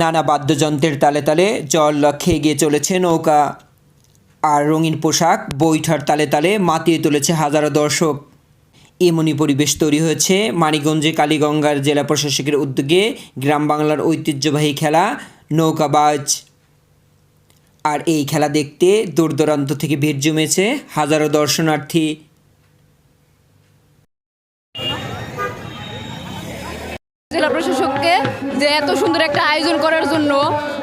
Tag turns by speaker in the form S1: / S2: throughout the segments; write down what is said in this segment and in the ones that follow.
S1: নানা বাদ্যযন্ত্রের তালে তালে জল লক্ষ্যে এগিয়ে চলেছে নৌকা। আর রঙিন পোশাক বৈঠার তালে তালে মাতিয়ে তুলেছে হাজারো দর্শক। এমনই পরিবেশ তৈরি হয়েছে মানিগঞ্জে কালীগঙ্গার জেলা প্রশাসকের উদ্যোগে গ্রাম বাংলার ঐতিহ্যবাহী খেলা নৌকাবাজ আর এই খেলা দেখতে দূর দূরান্ত থেকে ভিড় জমেছে হাজারো দর্শনার্থী।
S2: জেলা প্রশাসককে যে এত সুন্দর একটা আয়োজন করার জন্য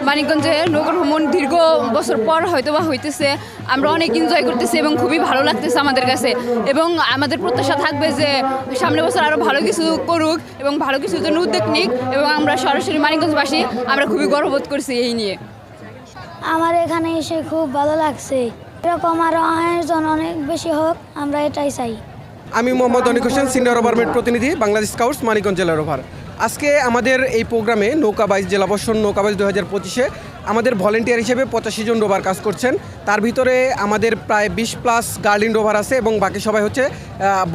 S2: মানিকগঞ্জে নগর ভ্রমণ দীর্ঘ বছর পর হয়তো বা হইতেছে। আমরা অনেক এনজয় করতেছি এবং খুবই ভালো লাগতেছে আমাদের কাছে। এবং আমাদের প্রত্যাশা থাকবে যে সামনের বছর আরও ভালো কিছু করুক এবং ভালো কিছুর জন্য উদ্যোগ নিক এবং আমরা সরাসরি মানিকগঞ্জবাসী আমরা খুবই গর্ববোধ করছি এই নিয়ে।
S3: আমার এখানে এসে খুব ভালো লাগছে। এরকম আরও আয়োজন অনেক বেশি হোক আমরা এটাই চাই।
S4: আমি মোহাম্মদ অনিক হোসেন সিনিয়র ওভারমেট প্রতিনিধি বাংলাদেশ স্কাউটস মানিকগঞ্জ জেলার ওভার। আজকে আমাদের এই প্রোগ্রামে নৌকা নৌকাবাইজ জেলা বর্ষণ নৌকাবাইজ দু হাজার পঁচিশে আমাদের ভলেন্টিয়ার হিসেবে পঁচাশি জন রোভার কাজ করছেন। তার ভিতরে আমাদের প্রায় বিশ প্লাস গার্লিন রোভার আছে এবং বাকি সবাই হচ্ছে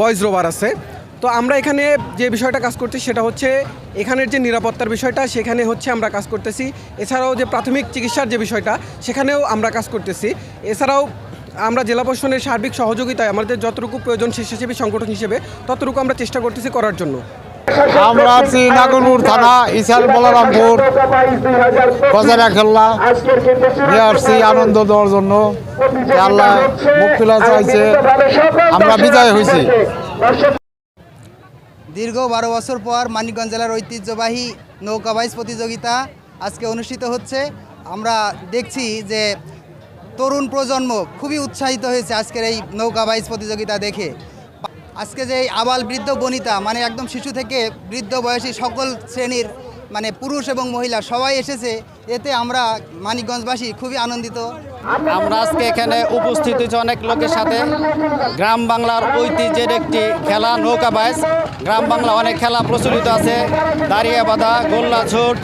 S4: বয়েজ রোভার আছে। তো আমরা এখানে যে বিষয়টা কাজ করছি সেটা হচ্ছে, এখানের যে নিরাপত্তার বিষয়টা, সেখানে হচ্ছে আমরা কাজ করতেছি। এছাড়াও যে প্রাথমিক চিকিৎসার যে বিষয়টা, সেখানেও আমরা কাজ করতেছি। এছাড়াও আমরা জেলা প্রশাসনের সার্বিক সহযোগিতায় আমাদের যতটুকু প্রয়োজন স্বেচ্ছাসেবী সংগঠন হিসেবে, ততটুকু আমরা চেষ্টা করতেছি করার জন্য।
S5: আমরা আছি নাগরপুর থানা, ইসাল বলরামপুর, বাজারা খেললা। নিয়ে আসছি আনন্দ দেওয়ার জন্য। আল্লাহ মুক্তিলা চাইছে আমরা বিজয় হয়েছি।
S6: দীর্ঘ বারো বছর পর মানিকগঞ্জ জেলার ঐতিহ্যবাহী নৌকাবাইজ প্রতিযোগিতা আজকে অনুষ্ঠিত হচ্ছে। আমরা দেখছি যে তরুণ প্রজন্ম খুবই উৎসাহিত হয়েছে আজকের এই নৌকাবাইজ প্রতিযোগিতা দেখে। আজকে যে আবাল বৃদ্ধ বনিতা মানে একদম শিশু থেকে বৃদ্ধ বয়সী সকল শ্রেণির মানে পুরুষ এবং মহিলা সবাই এসেছে। এতে আমরা মানিকগঞ্জবাসী খুবই আনন্দিত।
S7: আমরা আজকে এখানে উপস্থিত হয়েছি অনেক লোকের সাথে। গ্রাম বাংলার ঐতিহ্যের একটি খেলা, নৌকা বাইস গ্রাম বাংলা অনেক খেলা প্রচলিত আছে। দাঁড়িয়ে বাঁধা গোল্লা ছোট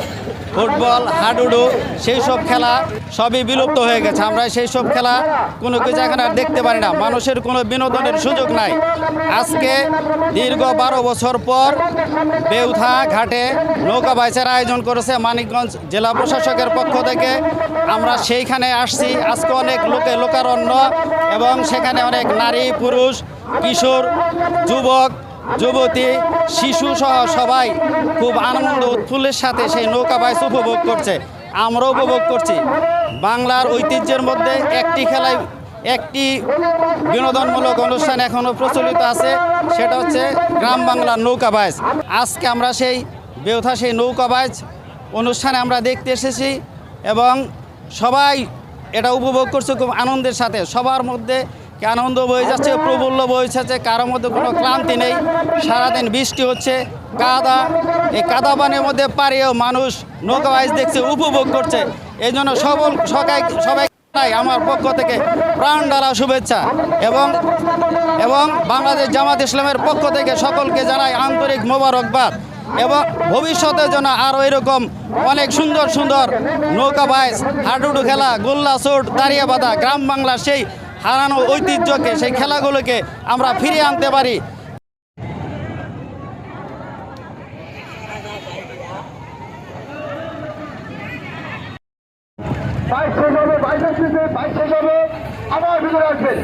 S7: ফুটবল, হাডুডু সেই সব খেলা সবই বিলুপ্ত হয়ে গেছে। আমরা সেই সব খেলা কোনো কিছু এখন আর দেখতে পারি না। মানুষের কোনো বিনোদনের সুযোগ নাই। আজকে দীর্ঘ বারো বছর পর বেউথা ঘাটে নৌকা বাইচের আয়োজন করেছে মানিকগঞ্জ জেলা প্রশাসকের পক্ষ থেকে। আমরা সেইখানে আসছি। আজকে অনেক লোকে লোকারণ্য এবং সেখানে অনেক নারী, পুরুষ, কিশোর, যুবক যুবতী, শিশু সহ সবাই খুব আনন্দ উৎফুল্লের সাথে সেই নৌকা বাইচ উপভোগ করছে। আমরাও উপভোগ করছি। বাংলার ঐতিহ্যের মধ্যে একটি খেলায় একটি বিনোদনমূলক অনুষ্ঠান এখনও প্রচলিত আছে, সেটা হচ্ছে গ্রাম বাংলার নৌকা বাইচ আজকে আমরা সেই বেউথা সেই নৌকা বাইচ অনুষ্ঠানে আমরা দেখতে এসেছি এবং সবাই এটা উপভোগ করছে খুব আনন্দের সাথে। সবার মধ্যে কি আনন্দ বয়ে যাচ্ছে, প্রফুল্ল বয়ে যাচ্ছে কারোর মধ্যে কোনো ক্লান্তি নেই। সারাদিন বৃষ্টি হচ্ছে, কাদা, এই কাদা পানির মধ্যে পারিয়েও মানুষ নৌকা বাইচ দেখছে, উপভোগ করছে। এই জন্য সবল সবাই সবাই আমার পক্ষ থেকে প্রাণ ডালা শুভেচ্ছা এবং এবং বাংলাদেশ জামাত ইসলামের পক্ষ থেকে সকলকে জানাই আন্তরিক মোবারকবাদ এবং ভবিষ্যতে যেন আরও এরকম অনেক সুন্দর সুন্দর নৌকা বাইস, হাডুডু খেলা, গোল্লা চোট দাঁড়িয়ে বাঁধা গ্রাম বাংলার সেই হারানো ঐতিহ্যকে, সেই খেলাগুলোকে আমরা ফিরিয়ে আনতে পারি।
S8: বাইশ শেষ হবে বাইশ শেষ হবে আমার ভিতরে আসবেন